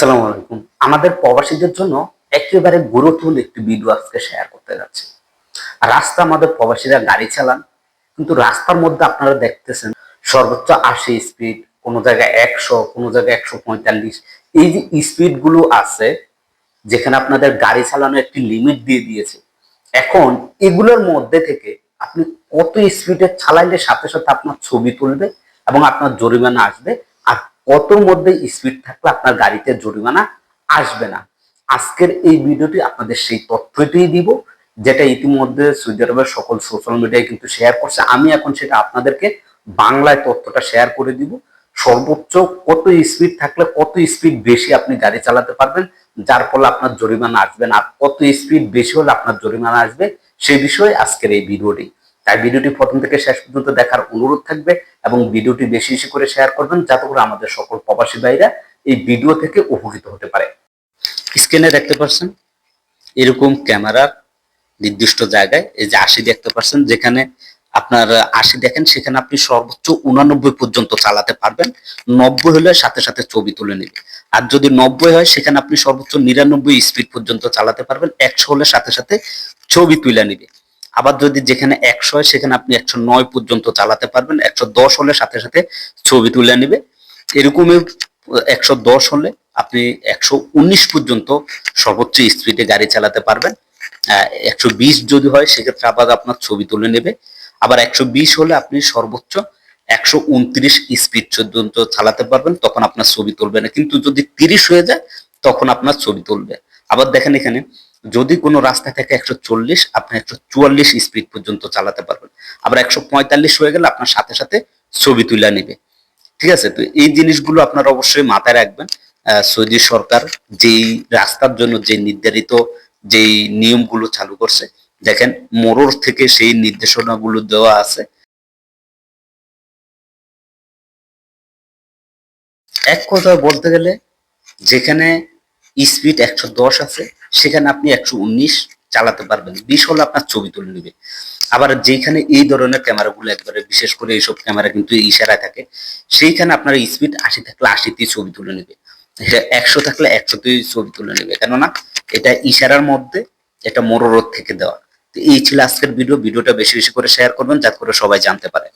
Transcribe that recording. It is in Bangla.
আসসালামু আলাইকুম। আমাদের প্রবাসীদের জন্য একেবারে গুরুত্বপূর্ণ একটি ভিডিও আজকে শেয়ার করতে যাচ্ছি। রাস্তা আমাদের প্রবাসীরা গাড়ি চালান, কিন্তু রাস্তার মধ্যে আপনারা দেখতেছেন সর্বোচ্চ আশি স্পিড কোনো জায়গায় একশো, কোনো জায়গায় একশো পঁয়তাল্লিশ। এই যে স্পিডগুলো আছে, যেখানে আপনাদের গাড়ি চালানোর একটি লিমিট দিয়ে দিয়েছে, এখন এগুলোর মধ্যে থেকে আপনি কত স্পিডে চালাইলে সাথে সাথে আপনার ছবি তুলবে এবং আপনার জরিমানা আসবে কতর মধ্যে স্পিড থাকলে আপনার গাড়িতে জরিমানা আসবে না? আজকের এই ভিডিওটি আপনাদের সেই তথ্যটিই দিব, যেটা ইতিমধ্যে সৌদি আরবের সকল সোশ্যাল মিডিয়ায় কিন্তু শেয়ার করছে। আমি এখন সেটা আপনাদেরকে বাংলায় তথ্যটা শেয়ার করে দিব। সর্বোচ্চ কত স্পিড থাকলে কত স্পিড বেশি আপনি গাড়ি চালাতে পারবেন, যার ফলে আপনার জরিমানা আসবে না। কত স্পিড বেশি হলে আপনার জরিমানা আসবে সেই বিষয়ে আজকের এই ভিডিওটি। তাই ভিডিওটি প্রথম থেকে শেষ পর্যন্ত দেখার অনুরোধ থাকবে। এবং ভিডিওটি বেশি বেশি করে শেয়ার করবেন যাতে করে আমাদের সকল প্রবাসী ভাইরা এই ভিডিও থেকে উপকৃত হতে পারে। স্ক্রিনে দেখতে পাচ্ছেন এরকম ক্যামেরার নির্দিষ্ট জায়গায়, এই যে আশি দেখতে পাচ্ছেন যেখানে আপনার আশি দেখেন, সেখানে আপনি সর্বোচ্চ উনানব্বই পর্যন্ত চালাতে পারবেন। নব্বই হলে সাথে সাথে ছবি তুলে নেবে আর যদি নব্বই হয়, সেখানে আপনি সর্বোচ্চ নিরানব্বই স্পিড পর্যন্ত চালাতে পারবেন। একশো হলে সাথে সাথে ছবি তুলে নিবে আবার যদি যেখানে একশো হয়, সেখানে আপনি একশো নয় পর্যন্ত চালাতে পারবেন। একশো দশ হলে সাথে সাথে ছবি তুলে নেবে। এরকমই একশো দশ হলে আপনি একশো উনিশ পর্যন্ত সর্বোচ্চ স্পিডে গাড়ি চালাতে পারবেন। একশো বিশ যদি হয়, সেক্ষেত্রে আবার আপনার ছবি তুলে নেবে। আবার একশো বিশ হলে আপনি সর্বোচ্চ একশো উনত্রিশ স্পিড পর্যন্ত চালাতে পারবেন। তখন আপনার ছবি তুলবে না। কিন্তু যদি তিরিশ হয়ে যায়, তখন আপনার ছবি তুলবে। আবার দেখেন এখানে যদি কোনো রাস্তা থেকে একশো চল্লিশ, আপনি একশো চুয়াল্লিশ স্পিড পর্যন্ত চালাতে পারবেন। আবার একশো পঁয়তাল্লিশ হয়ে গেলে আপনার সাথে সাথে ছবি তুলে নেবে। ঠিক আছে? তো এই জিনিসগুলো আপনারা অবশ্যই মাথায় রাখবেন। সৌদি সরকার যেই রাস্তার জন্য যে নির্ধারিত যেই নিয়মগুলো চালু করছে, দেখেন মোড়র থেকে সেই নির্দেশনাগুলো দেওয়া আছে। এক কথায় বলতে গেলে যেখানে স্পিড একশো দশ আছে সেখানে আপনি একশো উনিশ চালাতে পারবেন। বিশ হলে আপনার ছবি তুলে নেবে। আবার যেখানে এই ধরনের ক্যামেরাগুলো একবারে, বিশেষ করে এইসব ক্যামেরা কিন্তু ইশারায় থাকে, সেইখানে আপনার স্পিড আশি থাকলে আশিতেই ছবি তুলে নেবে। একশো থাকলে একশোতেই ছবি তুলে নেবে। কেননা এটা ইশারার মধ্যে এটা মোররোদ থেকে দেওয়া। তো এই ছিল আজকের ভিডিও। ভিডিওটা বেশি বেশি করে শেয়ার করবেন, যাতে করে সবাই জানতে পারে।